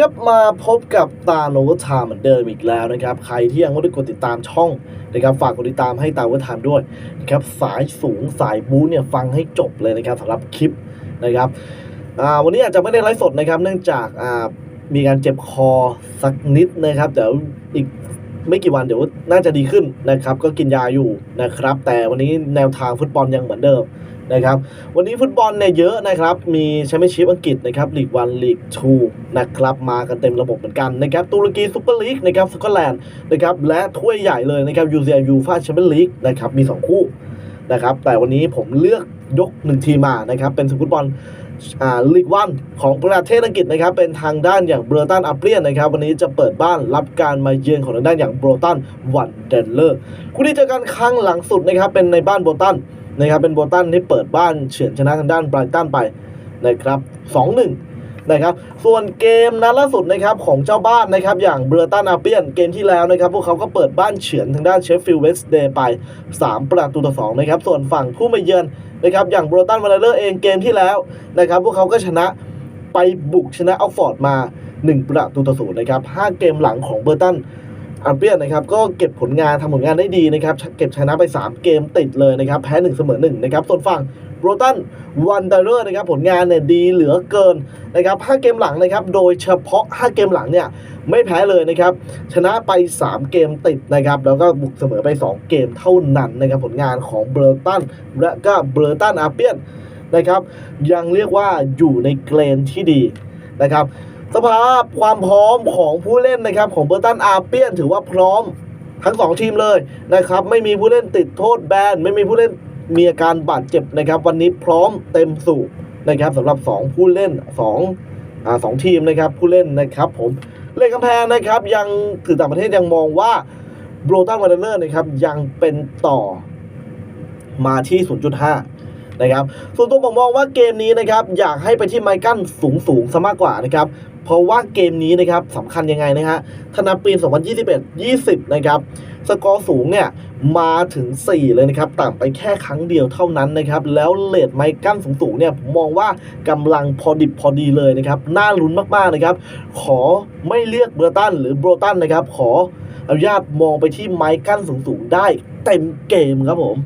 ครับมาพบกับตาโนวทามเหมือนเดิมอีกแล้วนะครับ ใครที่ยังไม่ได้กดติดตามช่องนะครับฝากกดติดตามให้ตาโนวทามด้วยนะครับสายสูงสายบู๊เนี่ยฟังให้จบเลยนะครับสำหรับคลิปนะครับวันนี้อาจจะไม่ได้ไลฟ์สดนะครับ เนื่องจากมีการเจ็บคอสักนิดนะครับเดี๋ยวอีก ไม่กี่วันเดี๋ยวน่าจะดีขึ้นนะครับ ก็กินยาอยู่นะครับ แต่วันนี้แนวทางฟุตบอลยังเหมือนเดิมนะครับ วันนี้ฟุตบอลเนี่ยเยอะนะครับ มีแชมเปี้ยนชิพอังกฤษนะครับลีกวันลีกทูนะครับมากันเต็มระบบเหมือนกันนะครับตุรกีซูเปอร์ลีกนะครับสกอตแลนด์นะครับและถ้วยใหญ่เลยนะครับยูเซียยูฟาแชมเปี้ยนลีกนะครับมี 2 คู่ นะครับ แต่วันนี้ผมเลือกยก1ทีมมานะครับ เป็นฟุตบอลลีกวันของประเทศอังกฤษนะครับ เป็นทางด้านอย่างเบรตันอัปเลียนนะครับ วันนี้จะเปิดบ้านรับการมาเยือนของทางด้านอย่างเบรตันวันเดนเลอร์คู่นี้เจอกันครั้งหลังสุดนะครับ เป็นในบ้านโบรตันนะครับ เป็นโบรตันที่เปิดบ้านเฉือนชนะทางด้านไบรตันไปนะครับ 2-1 นะครับ ส่วนเกมนัดล่าสุดนะครับของเจ้าบ้านนะครับ อย่างเบรตันอาเปียนเกมที่แล้วนะครับ พวกเขาก็เปิดบ้านเฉือนทางด้านเชฟฟิลด์เวสต์เดย์ไป 3 ประตูต่อ2นะครับ ส่วนฝั่งผู้มาเยือนนะครับอย่างเบรตันวาเลอร์เองเกมที่แล้วนะครับ พวกเขาก็ชนะไปบุกชนะออกฟอร์ดมา 1 ประตูต่อศูนย์นะครับ 5 เกมหลังของเบอร์ตันอาเปียนนะครับก็เก็บผลงานทำผลงานได้ดีนะครับ เก็บชนะไป 3 เกมติดเลยนะครับ แพ้ 1 เสมอ1นะครับส่วนฝั่ง โบรตันวันเดอร์นะครับผลงานเนี่ยดีเหลือเกินนะครับ5เกมหลังนะครับโดยเฉพาะ 5 เกมหลังเนี่ยไม่แพ้เลยนะครับชนะไป 3 เกมติดนะครับแล้วก็บุกเสมอไป 2 เกมเท่านั้นนะครับผลงานของเบรตันและก็เบรตันอาเปียนนะครับยังเรียกว่าอยู่ในเกรนที่ดีนะครับสภาพความพร้อมของผู้เล่นนะครับของเบอร์ตันอาเปียนถือว่าพร้อมทั้ง 2 ทีมเลยนะครับไม่มีผู้เล่นติดโทษแบนไม่มีผู้เล่น มีอาการบาดเจ็บนะครับ วันนี้พร้อมเต็มสูบนะครับสำหรับ 2 ผู้เล่น2อ่าสองทีมนะครับผู้เล่นนะครับผมเล่นกำแพงนะครับ ยังถือต่างประเทศยังมองว่าโบรตันวาร์เนอร์นะครับยังเป็นต่อมาที่ 0.5 นะครับส่วนตัวผมมองว่าเกมนี้นะครับอยากให้ไปที่ไมค์กั้นสูงสูงซะมากกว่านะครับเพราะว่าเกมนี้นะครับสำคัญยังไงนะฮะธนาปี 2021 20 นะครับ สกอร์สูงเนี่ย มาถึง 4 เลยนะครับ ต่างไปแค่ครั้งเดียวเท่านั้นนะครับ แล้วเลดไมค์กั้นสูงๆเนี่ย ผมมองว่ากำลังพอดิบพอดีเลยนะครับ น่าลุ้นมากๆนะครับ ขอไม่เลือกเบอร์ตันหรือโบรตันนะครับ ขออนุญาตมองไปที่ไมค์กั้นสูงๆได้เต็มเกมครับผม